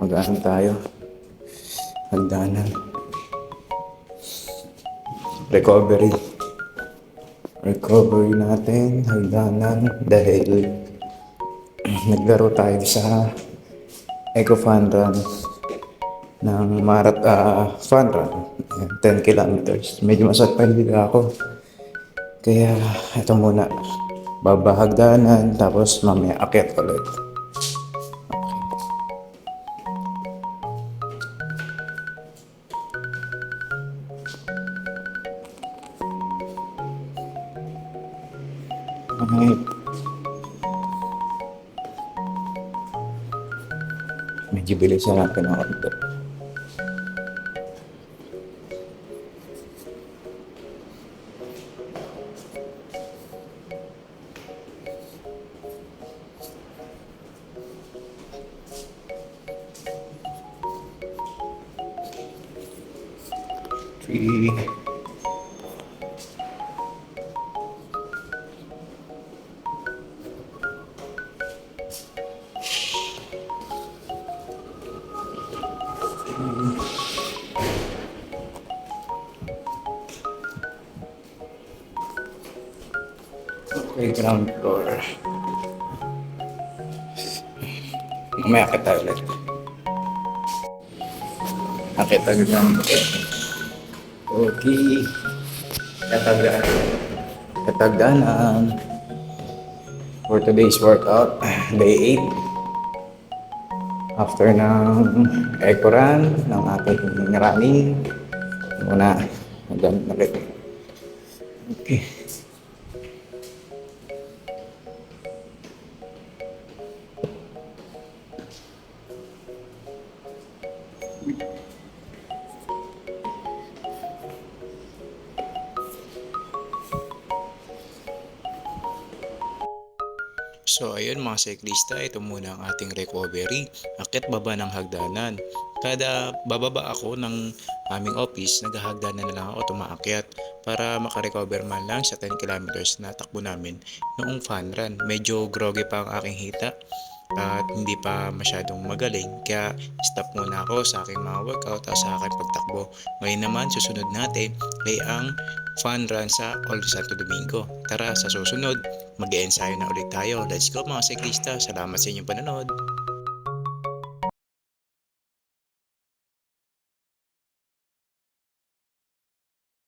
Mag-ano tayo? Hagdanan. Recovery. Recovery natin, hagdanan, dahil naglaro tayo sa Eco Fun Run ng Marat ah Fun Run. Ayan, 10 kilometers. Medyo masakit pa ako. Kaya ito muna. Babahagdanan tapos mamaya akit ulit. Okay. Medyo bilisan natin ang konti. Three. Okay, ground floor. Mamaya kita ulit. Nakita ko lang. Okay. Katagaan. Kataganan. For today's workout, day 8. After ng eco run, ng ating running, muna, hanggang ulit. Okay. So ayun mga cyclista, ito muna ang ating recovery. Akit baba ng hagdanan. Kada bababa ako ng aming office, naghahagdanan na lang ako tumaakyat para makarecover man lang sa 10 kilometers na takbo namin noong fun run. Medyo groggy pa ang aking hita at hindi pa masyadong magaling kaya stop muna ako sa aking mga workout at sa aking pagtakbo. Ngayon naman susunod natin ay ang fun run sa All Santo Domingo. Tara sa susunod, mag ensayo na ulit tayo. Let's go mga siklista. Salamat sa inyong panonood.